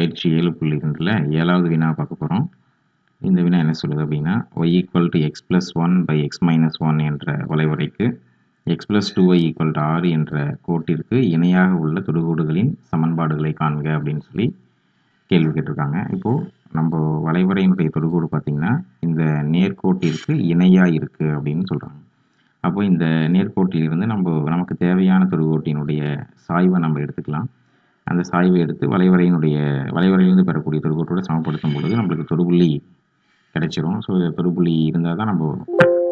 பயிற்சி ஏழு புள்ளி ரெண்டில் ஏழாவது வினா பார்க்க போகிறோம் இந்த வினா என்ன சொல்லுது அப்படின்னா y equal to x plus one by x minus one என்ற வளைவரைக்கு x plus two y equal to ஆறு என்ற கோட்டிற்கு இணையாக உள்ள தொடுகோடுகளின் சமன்பாடுகளை காண்க அப்படின்னு சொல்லி கேள்வி கேட்டிருக்காங்க. இப்போது நம்ம வளைவரையினுடைய தொடுகோடு பார்த்திங்கன்னா இந்த நேர்கோட்டிற்கு இணையாக இருக்குது அப்படின்னு சொல்கிறாங்க அப்போ இந்த நேர்கோட்டிலிருந்து நம்ம நமக்கு தேவையான தொடுகோட்டினுடைய சாய்வை நம்ம எடுத்துக்கலாம். அந்த சாய்வை எடுத்து வளைவரையினுடைய வளைவரையிலிருந்து பெறக்கூடிய தொடுகோட்டோட சமப்படுத்தும் பொழுது நம்மளுக்கு தொடுபுள்ளி கிடைச்சிரும். ஸோ தொடுபுள்ளி இருந்தால் தான் நம்ம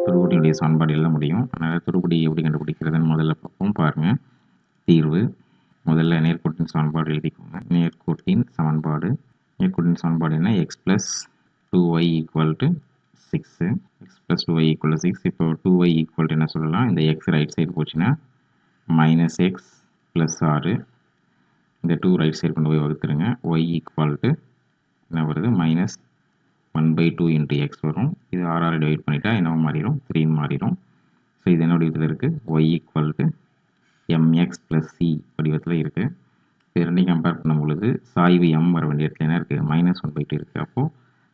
தொடுகோட்டினுடைய சமன்பாடு எழுத முடியும். அதனால் தொடுபுள்ளி எப்படி கண்டுபிடிக்கிறதுன்னு முதல்ல பார்ப்போம். பாருங்கள் தீர்வு. முதல்ல நேர்கோட்டின் சமன்பாடு எழுதிக்கோங்க. நேர்கோட்டின் சமன்பாடு நேர்கோட்டின் சமன்பாடு என்ன? X plus two y equal to six x plus two y equal to six இப்போ டூ ஒய் ஈக்குவல் என்ன சொல்லலாம்? இந்த எக்ஸ் ரைட் சைடு போச்சுன்னா மைனஸ் எக்ஸ் ப்ளஸ் ஆறு. இந்த டூ ரைட் சைடு கொண்டு போய் வகுத்துருங்க. ஒய் ஈக்குவல் டு என்ன வருது? Minus one by two into x வரும். இது ஆறாறு டிவைட் பண்ணிட்டா என்ன மாறிடும்? த்ரீன்னு மாறிடும். ஸோ இது என்ன வடிவத்தில் இருக்குது y equal to m x plus c வடிவத்தில் இருக்குது இது ரெண்டையும் கம்பேர் பண்ணும் பொழுது சாய்வு எம் வர வேண்டிய இடத்துல என்ன இருக்குது மைனஸ் ஒன் பை டூ இருக்குது அப்போது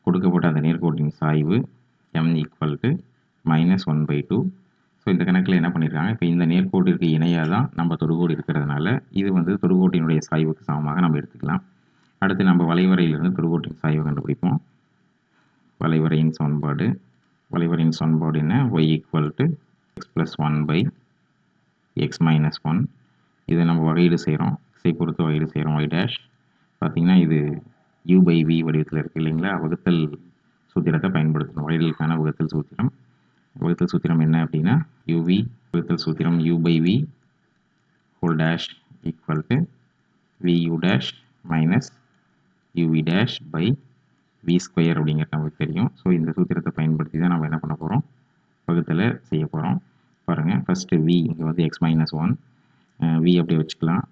கொடுக்கப்பட்ட அந்த நேர்கோட்டின் சாய்வு m equal to minus one by two so இந்த கணக்கில் என்ன பண்ணியிருக்காங்க இப்போ இந்த நேர்கோட்டிற்கு இணையாக தான் நம்ம தொடுகோடு இருக்கிறதுனால இது வந்து தொடுகோட்டினுடைய சாய்வுக்கு சமமாக நம்ம எடுத்துக்கலாம். அடுத்து நம்ம வளைவரையிலிருந்து தொடுகோட்டின் சாய்வு கண்டுபிடிப்போம். வளைவரையின் சமன்பாடு. வளைவரையின் சமன்பாடு என்ன? Y equal to x plus one by x minus one இதை நம்ம வகையீடு செய்கிறோம் எக்ஸை பொறுத்து வகையீடு செய்கிறோம் ஒய் டேஷ் பார்த்திங்கன்னா இது யூ பை வி வடிவத்தில் இருக்குது இல்லைங்களா? வகுத்தல் சூத்திரத்தை பயன்படுத்தணும். வகைகளுக்கான வகுத்தல் சூத்திரம். வகுத்தல் சூத்திரம் என்ன அப்படின்னா யூவி வகுத்தல் சூத்திரம் u by v whole dash equal to v u dash minus u v dash by v square அப்படிங்கிறது நமக்கு தெரியும். ஸோ இந்த சூத்திரத்தை பயன்படுத்தி தான் நம்ம என்ன பண்ண போகிறோம் வகுத்தலை செய்ய போகிறோம் பாருங்கள் ஃபஸ்ட்டு வி இங்கே வந்து எக்ஸ் மைனஸ் ஒன் வி அப்படியே வச்சுக்கலாம்.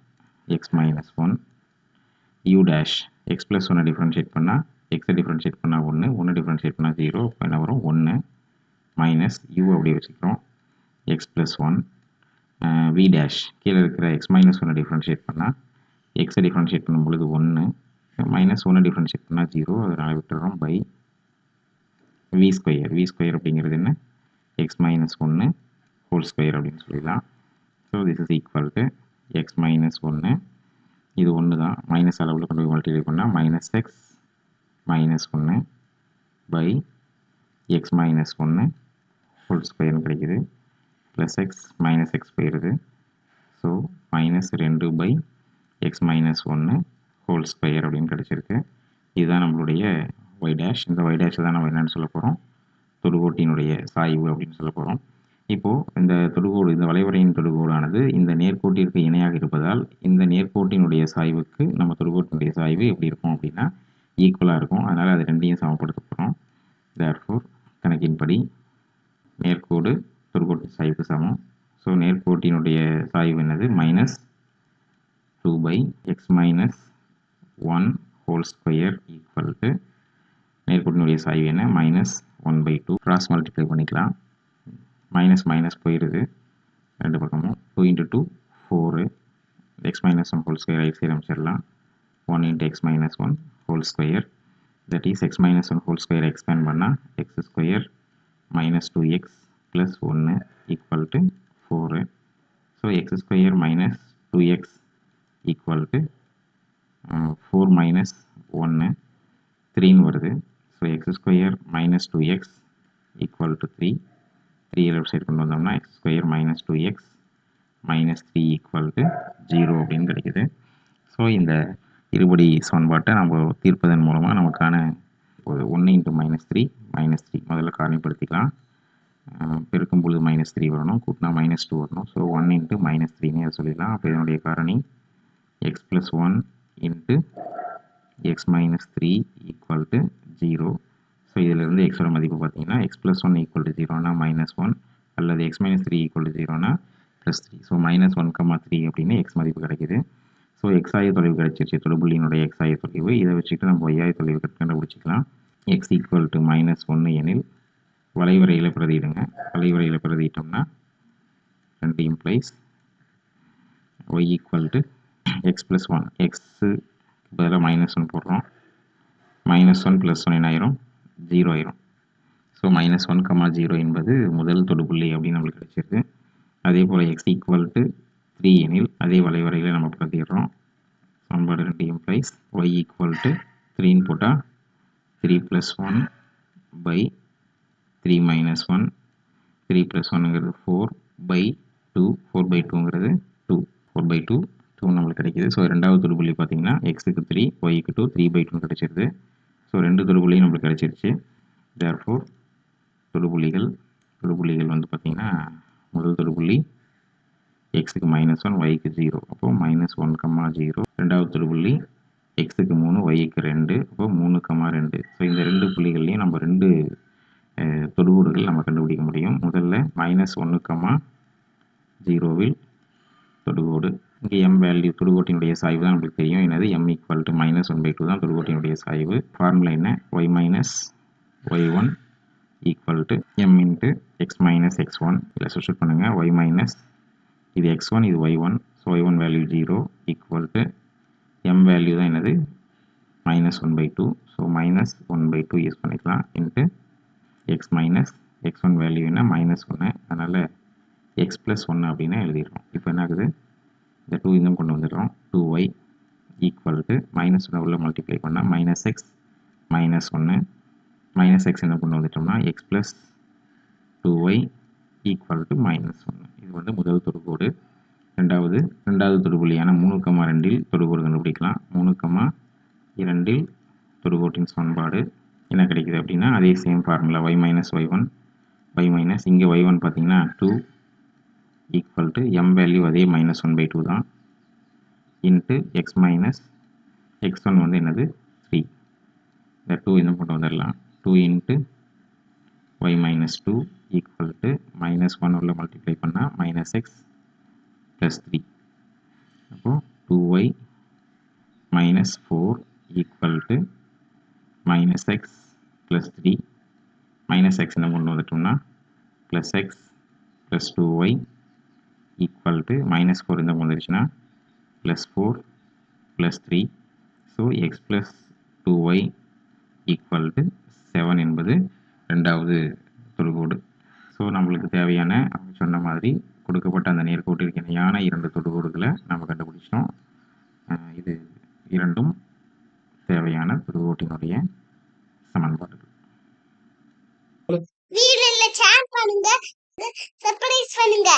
X minus one u dash x plus ஒன்னை டிஃப்ரென்ஷியேட் பண்ணால் எக்ஸை டிஃப்ரென்ஷியேட் பண்ணால் ஒன்று ஒன்று டிஃப்ரென்ஷியேட் பண்ணால் ஜீரோ இப்போ என்ன வரும்? ஒன்று மைனஸ் யூ அப்படியே வச்சுக்கிறோம். X plus one v dash கீழே இருக்கிற எக்ஸ் மைனஸ் ஒன்று டிஃப்ரென்ஷியேட் பண்ணால் எக்ஸை டிஃப்ரென்ஷியேட் பண்ணும் பொழுது ஒன்று மைனஸ் ஒன்று டிஃப்ரென்ஷியேட் பண்ணால் ஜீரோ அதனால் விட்டுறோம் by v square v square அப்படிங்கிறது என்ன? எக்ஸ் மைனஸ் ஒன்று ஹோல் ஸ்கொயர் அப்படின்னு சொல்லிடலாம். So this is equal to x minus ஒன்று இது ஒன்று தான். மைனஸ் அளவில் கொண்டு போய் மல்டிப்ளை பண்ணால் மைனஸ் எக்ஸ் மைனஸ் ஒன்று பை எக்ஸ் மைனஸ் ஒன்று ஹோல் ஸ்கொயர்னு கிடைக்குது. ப்ளஸ் எக்ஸ் மைனஸ் எக்ஸ் போயிடுது ஸோ மைனஸ் ரெண்டு பை எக்ஸ் மைனஸ் ஒன்று ஹோல் ஸ்கொயர் அப்படின்னு கிடச்சிருக்கு. இதுதான் நம்மளுடைய ஒய் டேஷ் இந்த ஒய் டேஷ் தான் நம்ம என்னென்னு சொல்ல போகிறோம் தொடுகோட்டினுடைய சாய்வு அப்படின்னு சொல்ல போகிறோம் இப்போது இந்த தொடுகோடு இந்த வளைவரையின் தொடுகோடானது இந்த நேர்கோட்டிற்கு இணையாக இருப்பதால் இந்த நேர்கோட்டினுடைய சாய்வுக்கு நம்ம தொடுகோட்டினுடைய சாய்வு எப்படி இருக்கும் அப்படின்னா ஈக்குவலாக இருக்கும். அதனால் அது ரெண்டையும் சமப்படுத்த போகிறோம் தேர்ஃபோர் கணக்கின்படி நேர்கோடு தொடுகோட்டின் சாய்வுக்கு சமம். ஸோ நேர்கோட்டினுடைய சாய்வு என்னது? Minus two by x minus one whole square equal to நேர்கோட்டினுடைய சாய்வு என்ன? Minus one by two cross multiply பண்ணிக்கலாம். மைனஸ் மைனஸ் போயிடுது ரெண்டு பக்கமும் two into two four x minus one whole square IIT side அமைச்சிடலாம் one into x minus one whole square that is x minus one whole square expand பண்ணால் x square minus two x plus ஒன்று equal to four so x square minus two x equal to four minus ஒன்று த்ரீன்னு வருது. So x square minus two x equal to three three left side கொண்டு வந்தோம்னா x square minus two x minus three equal to zero அப்படின்னு கிடைக்குது. So இந்த இருபடி சமன்பாட்டை நம்ம தீர்ப்பதன் மூலமாக நமக்கான ஒரு ஒன்று into minus three minus three முதல்ல காரணிப்படுத்திக்கலாம் பெருக்கும் பொழுது மைனஸ் த்ரீ வரணும். கூட்டினா மைனஸ் டூ வரணும். ஸோ ஒன் இன்ட்டு மைனஸ் த்ரீனே சொல்லிடலாம். அப்போ இதனுடைய காரணி x plus one into x minus three equal to zero so இதிலிருந்து எக்ஸோட மதிப்பு பார்த்தீங்கன்னா x plus one equal to ஜீரோனா minus one அல்லது x minus three equal to ஜீரோனா plus three so minus one comma three அப்படின்னு எக்ஸ் மதிப்பு கிடைக்கிது. So எக்ஸாய தொலைவு கிடைச்சிருச்சு. தொடுபுள்ளியினுடைய எக்ஸாய தொலைவு இதை வச்சுட்டு நம்ம ஒய்யாய தொலைவு கண்டுபிடிச்சிக்கலாம். எக்ஸ் ஈக்குவல் டு மைனஸ் ஒன்று எனில் வளைவரையில் பிரதிடுங்க வளைவரையில் பிரதிட்டோம்னா ரெண்டு implies y equal to x plus one x பதிலாக மைனஸ் ஒன் போடுறோம். மைனஸ் ஒன் ப்ளஸ் ஒன் என்ன ஆயிரும்? ஜீரோ ஆயிரும். So minus one comma zero என்பது முதல் தொடுபுள்ளி அப்படின்னு நம்மளுக்கு கிடச்சிருக்கு. அதே போல் எக்ஸ் ஈக்குவல் டு த்ரீ எனில் அதே வளைவரையில் நம்ம பிரதிடுறோம் சமன்பாடு ரெண்டு இம்ப்ளைஸ் ஒய் ஈக்குவல் டு த்ரீன்னு போட்டால் three plus one by three minus one three plus ஒன்னுங்கிறது four by two four by டூங்கிறது two four by two two நம்மளுக்கு கிடைக்கிது. ஸோ ரெண்டாவது தொடுபுள்ளி பார்த்தீங்கன்னா எக்ஸுக்கு த்ரீ ஒய்க்கு டூ த்ரீ பை டூ கிடைச்சிருது. ஸோ ரெண்டு தொடுபுள்ளியும் நம்மளுக்கு கிடைச்சிருச்சு. தேர்ஃபோர் தொடுபுள்ளிகள் தொடுபுள்ளிகள் வந்து பார்த்திங்கன்னா முதல் தொடுபுள்ளி எக்ஸுக்கு மைனஸ் ஒன் ஒய்க்கு ஜீரோ அப்போது மைனஸ் ஒன் கம்மா ஜீரோ ரெண்டாவது தொடுபுள்ளி எக்ஸுக்கு மூணு ஒய்க்கு ரெண்டு. அப்போ மூணு கம்மா ரெண்டு. ஸோ இந்த ரெண்டு புள்ளிகள்லையும் நம்ம ரெண்டு தொடுகோடுகள் நம்ம கண்டுபிடிக்க முடியும். முதல்ல மைனஸ் ஒன்று கம்மா ஜீரோவில் தொடுகோடு. இங்கே எம் வேல்யூ தொடுகோட்டினுடைய சாய்வு தான் நம்மளுக்கு தெரியும். என்னது? M equal to minus one by two தான் தொடுகோட்டினுடைய சாய்வு. ஃபார்முலா என்ன? Y minus y one equal to m into x minus x one இதில் சப்ஸ்டியூட் பண்ணுங்கள் ஒய் மைனஸ் இது எக்ஸ் ஒன் இது y one so y one value zero equal to m value தான் என்னது? Minus one by two so minus one by two use பண்ணிக்கலாம். Into x minus x one value என்ன minus ஒன்று அதனால் X plus ஒன்று அப்படின்னா எழுதிடுறோம். இப்போ என்ன ஆகுது? இந்த டூ இன்னும் கொண்டு வந்துடுறோம். Two y equal to minus ஒன்று உள்ள மல்டிப்ளை பண்ணால் மைனஸ் எக்ஸ் மைனஸ் ஒன்று மைனஸ் எக்ஸ் என்ன கொண்டு வந்துட்டோம்னா x plus two y equal to minus ஒன்று இது வந்து முதல் தொடுகோடு. ரெண்டாவது ரெண்டாவது தொடுபுள்ளியான மூணு கமா ரெண்டில் தொடுகோடு கண்டுபிடிக்கலாம். மூணு கமா இரண்டில் தொடுகோட்டின் சமன்பாடு என்ன கிடைக்குது அப்படின்னா அதே same formula y minus y one y minus இங்கே ஒய் ஒன் பார்த்தீங்கன்னா two equal to m value அதே மைனஸ் ஒன் பை டூ தான். Into x minus x one வந்து என்னது? த்ரீ இந்த டூ இன்னும் கொண்டு வந்துடலாம். Two into y minus two equal to minus one உள்ள மல்டிப்ளை பண்ணால் மைனஸ் எக்ஸ் ப்ளஸ் த்ரீ அப்போது two y minus four equal to minus x plus three minus x என்ன கொண்டு வந்துட்டோம்னா plus x plus two y equal to minus four இந்த வந்துருச்சுன்னா plus four plus three so x plus two y equal to seven என்பது ரெண்டாவது தொடுகோடு. So நம்மளுக்கு தேவையான அவங்க சொன்ன மாதிரி கொடுக்கப்பட்ட அந்த நேர்கோட்டிற்கு இணையான இரண்டு தொடுகோடுகளை நம்ம கண்டுபிடிச்சிட்டோம். இது இரண்டும் தேவையான தொடுகோட்டினுடைய சமன்பாடுகள். வீடியோல ஷேர் பண்ணுங்க சர்ப்ரைஸ் பண்ணுங்க.